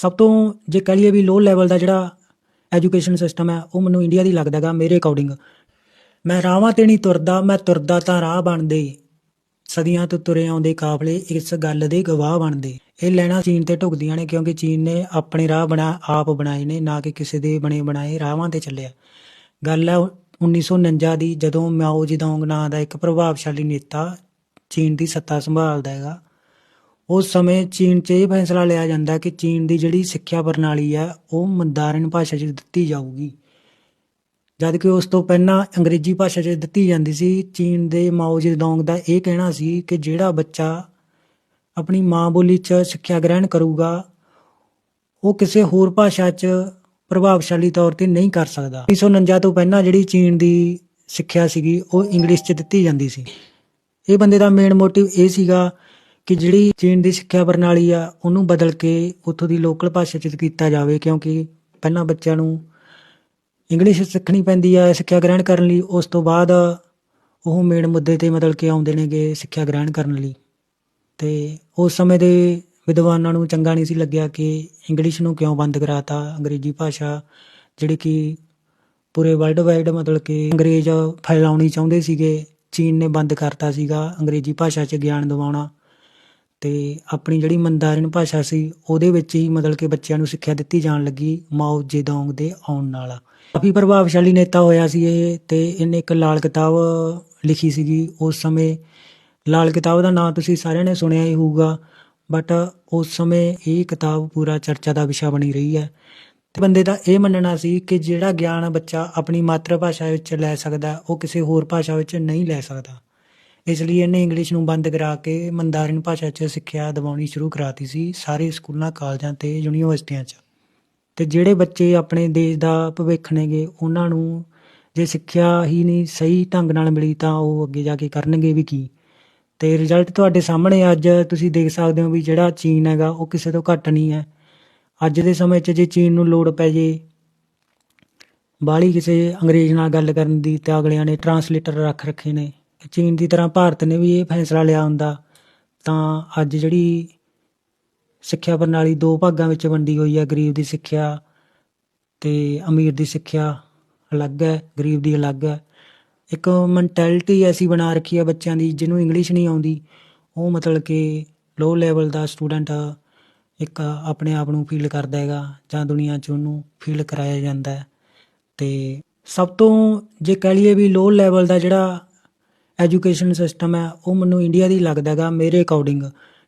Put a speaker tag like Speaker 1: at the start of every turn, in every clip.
Speaker 1: ਸਭ ਤੋਂ ਜੇ ਕਹ ਲਈਏ ਵੀ ਲੋ ਲੈਵਲ ਦਾ ਜਿਹੜਾ ਐਜੂਕੇਸ਼ਨ ਸਿਸਟਮ ਹੈ, ਉਹ ਮੈਨੂੰ ਇੰਡੀਆ ਦੀ ਲੱਗਦਾ ਗਾ ਮੇਰੇ ਅਕੋਰਡਿੰਗ ਮੈਂ ਰਾਹਾਂ ਤੇ ਨਹੀਂ ਤੁਰਦਾ, ਮੈਂ ਤੁਰਦਾ ਤਾਂ ਰਾਹ ਬਣਦੇ। ਸਦੀਆਂ ਤੋਂ ਤੁਰੇ ਆਉਂਦੇ ਕਾਫਲੇ ਇਸ ਗੱਲ ਦੇ ਗਵਾਹ ਬਣਦੇ। ਇਹ ਲੈਣਾ ਚੀਨ ਤੇ ਢੁਕਦੀਆਂ ਨੇ, ਕਿਉਂਕਿ ਚੀਨ ਨੇ ਆਪਣੇ ਰਾਹ ਬਣਾ, ਆਪ ਬਣਾਏ ਨੇ, ਨਾ ਕਿ ਕਿਸੇ ਦੇ ਬਣੇ ਬਣਾਏ ਰਾਹਾਂ ਤੇ ਚੱਲਿਆ। ਗੱਲ ਹੈ 1949 ਦੀ, ਜਦੋਂ ਮਾਓ ਜ਼ੇਡੋਂਗ ਨਾਂ ਦਾ ਇੱਕ ਪ੍ਰਭਾਵਸ਼ਾਲੀ ਨੇਤਾ ਚੀਨ ਦੀ ਸੱਤਾ ਸੰਭਾਲਦਾ ਹੈਗਾ ਉਸ ਸਮੇਂ ਚੀਨ 'ਚ ਇਹ ਫੈਸਲਾ ਲਿਆ ਜਾਂਦਾ ਕਿ ਚੀਨ ਦੀ ਜਿਹੜੀ ਸਿੱਖਿਆ ਪ੍ਰਣਾਲੀ ਆ, ਉਹ ਮੰਦਾਰਨ ਭਾਸ਼ਾ 'ਚ ਦਿੱਤੀ ਜਾਊਗੀ। ਜਦ ਕਿ ਉਸ ਤੋਂ ਪਹਿਲਾਂ ਅੰਗਰੇਜ਼ੀ ਭਾਸ਼ਾ 'ਚ ਦਿੱਤੀ ਜਾਂਦੀ ਸੀ। ਚੀਨ ਦੇ ਮਾਓ ਜ਼ੇਡੋਂਗ ਦਾ ਇਹ ਕਹਿਣਾ ਸੀ ਕਿ ਜਿਹੜਾ ਬੱਚਾ ਆਪਣੀ ਮਾਂ ਬੋਲੀ 'ਚ ਸਿੱਖਿਆ ਗ੍ਰਹਿਣ ਕਰੂਗਾ, ਉਹ ਕਿਸੇ ਹੋਰ ਭਾਸ਼ਾ 'ਚ ਪ੍ਰਭਾਵਸ਼ਾਲੀ ਤੌਰ ਤੇ ਨਹੀਂ ਕਰ ਸਕਦਾ। 1949 ਤੋਂ ਪਹਿਲਾਂ ਜਿਹੜੀ ਚੀਨ ਦੀ ਸਿੱਖਿਆ ਸੀਗੀ, ਉਹ ਇੰਗਲਿਸ਼ 'ਚ ਦਿੱਤੀ ਜਾਂਦੀ ਸੀ। ਇਹ ਬੰਦੇ ਦਾ ਮੇਨ ਮੋਟਿਵ ਇਹ ਸੀਗਾ ਕਿ ਜਿਹੜੀ ਚੀਨ ਦੀ ਸਿੱਖਿਆ ਪ੍ਰਣਾਲੀ ਆ, ਉਹਨੂੰ ਬਦਲ ਕੇ ਉੱਥੋਂ ਦੀ ਲੋਕਲ ਭਾਸ਼ਾ 'ਚ ਕੀਤਾ ਜਾਵੇ, ਕਿਉਂਕਿ ਪਹਿਲਾਂ ਬੱਚਿਆਂ ਨੂੰ ਇੰਗਲਿਸ਼ ਸਿੱਖਣੀ ਪੈਂਦੀ ਆ, ਸਿੱਖਿਆ ਗ੍ਰਹਿਣ ਕਰਨ ਲਈ। ਉਸ ਤੋਂ ਬਾਅਦ ਉਹ ਮੇਨ ਮੁੱਦੇ ਤੇ ਮਤਲਬ ਕਿ ਆਉਂਦੇ ਨੇਗੇ ਸਿੱਖਿਆ ਗ੍ਰਹਿਣ ਕਰਨ ਲਈ। ਤੇ ਉਸ ਸਮੇਂ ਦੇ ਵਿਦਵਾਨਾਂ ਨੂੰ ਚੰਗਾ ਨਹੀਂ ਸੀ ਲੱਗਿਆ ਕਿ ਇੰਗਲਿਸ਼ ਨੂੰ ਕਿਉਂ ਬੰਦ ਕਰਾਤਾ ਅੰਗਰੇਜ਼ੀ ਭਾਸ਼ਾ, ਜਿਹੜੀ ਕਿ ਪੂਰੇ ਵਰਲਡ ਵਾਈਡ ਮਤਲਬ ਕਿ ਅੰਗਰੇਜ਼ ਫੈਲਾਉਣੀ ਚਾਹੁੰਦੇ ਸੀਗੇ। ਚੀਨ ਨੇ ਬੰਦ ਕਰਤਾ ਸੀਗਾ ਅੰਗਰੇਜ਼ੀ ਭਾਸ਼ਾ 'ਚ ਗਿਆਨ ਦਿਵਾਉਣਾ। ਅਤੇ ਆਪਣੀ ਜਿਹੜੀ ਮੰਦਾਰਿਨ ਭਾਸ਼ਾ ਸੀ, ਉਹਦੇ ਵਿੱਚ ਹੀ ਮਤਲਬ ਕਿ ਬੱਚਿਆਂ ਨੂੰ ਸਿੱਖਿਆ ਦਿੱਤੀ ਜਾਣ ਲੱਗੀ ਮਾਓ ਜ਼ੇਡੋਂਗ ਦੇ ਆਉਣ ਨਾਲ। ਕਾਫੀ ਪ੍ਰਭਾਵਸ਼ਾਲੀ ਨੇਤਾ ਹੋਇਆ ਸੀ ਇਹ ਅਤੇ ਇਹਨੇ ਇੱਕ ਲਾਲ ਕਿਤਾਬ ਲਿਖੀ ਸੀਗੀ। ਉਸ ਸਮੇਂ ਲਾਲ ਕਿਤਾਬ ਦਾ ਨਾਮ ਤੁਸੀਂ ਸਾਰਿਆਂ ਨੇ ਸੁਣਿਆ ਹੀ ਹੋਊਗਾ, ਬਟ ਉਸ ਸਮੇਂ ਇਹ ਕਿਤਾਬ ਪੂਰਾ ਚਰਚਾ ਦਾ ਵਿਸ਼ਾ ਬਣੀ ਰਹੀ ਹੈ। ਤੇ ਬੰਦੇ ਦਾ ਇਹ ਮੰਨਣਾ ਸੀ ਕਿ ਜਿਹੜਾ ਗਿਆਨ ਬੱਚਾ ਆਪਣੀ ਮਾਤਰ ਭਾਸ਼ਾ ਵਿੱਚ ਲੈ ਸਕਦਾ, ਉਹ ਕਿਸੇ ਹੋਰ ਭਾਸ਼ਾ ਵਿੱਚ ਨਹੀਂ ਲੈ ਸਕਦਾ। ਇਸ ਲਈ ਇਹਨੇ ਇੰਗਲਿਸ਼ ਨੂੰ ਬੰਦ ਕਰਾ ਕੇ ਮੰਦਾਰਿਨ ਭਾਸ਼ਾ 'ਚ ਸਿੱਖਿਆ ਦਿਵਾਉਣੀ ਸ਼ੁਰੂ ਕਰਾਤੀ ਸੀ ਸਾਰੇ ਸਕੂਲਾਂ, ਕਾਲਜਾਂ ਤੇ ਯੂਨੀਵਰਸਿਟੀਆਂ 'ਚ। ਤੇ ਜਿਹੜੇ ਬੱਚੇ ਆਪਣੇ ਦੇਸ਼ ਦਾ ਭਵਿੱਖ ਨੇਗੇ, ਉਹਨਾਂ ਨੂੰ ਜੇ ਸਿੱਖਿਆ ਹੀ ਨਹੀਂ ਸਹੀ ਢੰਗ ਨਾਲ ਮਿਲੀ ਤਾਂ ਉਹ ਅੱਗੇ ਜਾ ਕੇ ਕਰਨਗੇ ਵੀ ਕੀ? ਤੇ ਰਿਜ਼ਲਟ ਤੁਹਾਡੇ ਸਾਹਮਣੇ ਅੱਜ ਤੁਸੀਂ ਦੇਖ ਸਕਦੇ ਹੋ ਵੀ ਜਿਹੜਾ ਚੀਨ ਹੈਗਾ, ਉਹ ਕਿਸੇ ਤੋਂ ਘੱਟ ਨਹੀਂ ਹੈ। ਅੱਜ ਦੇ ਸਮੇਂ 'ਚ ਜੇ ਚੀਨ ਨੂੰ ਲੋੜ ਪੈ ਜੇ, ਬਾਹਲੀ ਕਿਸੇ ਅੰਗਰੇਜ਼ ਨਾਲ ਗੱਲ ਕਰਨ ਦੀ ਤਾਂ ਅਗਲਿਆਂ ਨੇ ਟਰਾਂਸਲੇਟਰ ਰੱਖ ਰੱਖੇ ਨੇ। ਚੀਨ ਦੀ ਤਰ੍ਹਾਂ ਭਾਰਤ ਨੇ ਵੀ ਇਹ ਫੈਸਲਾ ਲਿਆ ਹੁੰਦਾ, ਤਾਂ ਅੱਜ ਜਿਹੜੀ ਸਿੱਖਿਆ ਪ੍ਰਣਾਲੀ ਦੋ ਭਾਗਾਂ ਵਿੱਚ ਵੰਡੀ ਹੋਈ ਹੈ, ਗਰੀਬ ਦੀ ਸਿੱਖਿਆ ਤੇ ਅਮੀਰ ਦੀ ਸਿੱਖਿਆ ਅਲੱਗ ਹੈ, ਗਰੀਬ ਦੀ ਅਲੱਗ ਹੈ। ਇੱਕ ਮੈਂਟੈਲਿਟੀ ਐਸੀ ਬਣਾ ਰੱਖੀ ਹੈ ਬੱਚਿਆਂ ਦੀ ਜਿਹਨੂੰ ਇੰਗਲਿਸ਼ ਨਹੀਂ ਆਉਂਦੀ, ਉਹ ਮਤਲਬ ਕਿ ਲੋ ਲੈਵਲ ਦਾ ਸਟੂਡੈਂਟ ਇੱਕ ਆਪਣੇ ਆਪ ਨੂੰ ਫੀਲ ਕਰਦਾ ਹੈਗਾ ਜਾਂ ਦੁਨੀਆ 'ਚ ਉਹਨੂੰ ਫੀਲ ਕਰਾਇਆ ਜਾਂਦਾ ਹੈ। ਤੇ ਸਭ ਤੋਂ ਜੇ ਕਹ ਲਈਏ ਵੀ ਲੋ ਲੈਵਲ ਦਾ ਜਿਹੜਾ ਐਜੂਕੇਸ਼ਨ ਸਿਸਟਮ ਹੈ, ਉਹ ਮੈਨੂੰ ਇੰਡੀਆ ਦੀ ਲੱਗਦਾ ਹੈਗਾ ਮੇਰੇ ਅਕੋਰਡਿੰਗ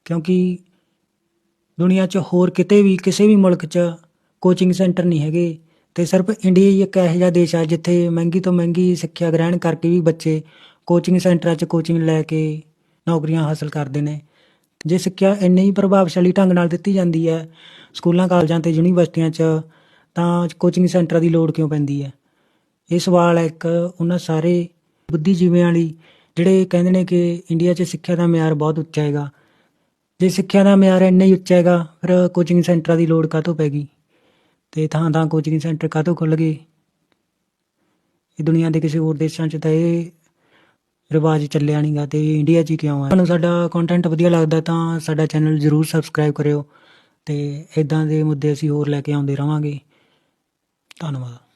Speaker 1: ਕਿਉਂਕਿ ਦੁਨੀਆ 'ਚ ਹੋਰ ਕਿਤੇ ਵੀ, ਕਿਸੇ ਵੀ ਮੁਲਕ 'ਚ ਕੋਚਿੰਗ ਸੈਂਟਰ ਨਹੀਂ ਹੈਗੇ ਤੇ ਸਿਰਫ ਇੰਡੀਆ ਹੀ ਇੱਕ ਇਹੋ ਜਿਹਾ ਦੇਸ਼ ਆ ਜਿੱਥੇ ਮਹਿੰਗੀ ਤੋਂ ਮਹਿੰਗੀ ਸਿੱਖਿਆ ਗ੍ਰਹਿਣ ਕਰਕੇ ਵੀ ਬੱਚੇ ਕੋਚਿੰਗ ਸੈਂਟਰਾਂ 'ਚ ਕੋਚਿੰਗ ਲੈ ਕੇ ਨੌਕਰੀਆਂ ਹਾਸਲ ਕਰਦੇ ਨੇ। ਜੇ ਸਿੱਖਿਆ ਇੰਨੀ ਹੀ ਪ੍ਰਭਾਵਸ਼ਾਲੀ ਢੰਗ ਨਾਲ ਦਿੱਤੀ ਜਾਂਦੀ ਹੈ ਸਕੂਲਾਂ, ਕਾਲਜਾਂ ਤੇ ਯੂਨੀਵਰਸਿਟੀਆਂ 'ਚ, ਤਾਂ ਕੋਚਿੰਗ ਸੈਂਟਰਾਂ ਦੀ ਲੋੜ ਕਿਉਂ ਪੈਂਦੀ ਹੈ? ਇਹ ਸਵਾਲ ਹੈ ਇੱਕ ਉਹਨਾਂ ਸਾਰੇ ਬੁੱਧੀਜੀਵੀਆਂ ਲਈ ਜਿਹੜੇ ਕਹਿੰਦੇ ਨੇ ਕਿ ਇੰਡੀਆ 'ਚ ਸਿੱਖਿਆ ਦਾ ਮਿਆਰ ਬਹੁਤ ਉੱਚਾ ਹੈਗਾ। ਜੇ ਸਿੱਖਿਆ ਦਾ ਮਿਆਰ ਇੰਨਾ ਹੀ ਉੱਚਾ ਹੈਗਾ, ਫਿਰ ਕੋਚਿੰਗ ਸੈਂਟਰਾਂ ਦੀ ਲੋੜ ਕਾਹਤੋਂ ਪੈ ਗਈ? ਤੇ ਥਾਂ ਥਾਂ ਕੋਚਿੰਗ ਸੈਂਟਰ ਕਾਹਤੋਂ ਖੁੱਲ ਗਏ? ਇਹ ਦੁਨੀਆ ਦੇ ਕਿਸੇ ਹੋਰ ਦੇਸ਼ਾਂ 'ਚ ਤਾਂ ਇਹ ਰਿਵਾਜ ਚੱਲਿਆ ਨਹੀਂਗਾ ਤੇ ਇੰਡੀਆ 'ਚ ਹੀ ਕਿਉਂ ਹੈ ਤੁਹਾਨੂੰ ਸਾਡਾ ਕੰਟੈਂਟ ਵਧੀਆ ਲੱਗਦਾ ਤਾਂ ਸਾਡਾ ਚੈਨਲ ਜਰੂਰ ਸਬਸਕ੍ਰਾਈਬ ਕਰਿਓ ਤੇ ਇਦਾਂ ਦੇ ਮੁੱਦੇ ਅਸੀਂ ਹੋਰ ਲੈ ਕੇ ਆਉਂਦੇ ਰਵਾਂਗੇ। ਧੰਨਵਾਦ।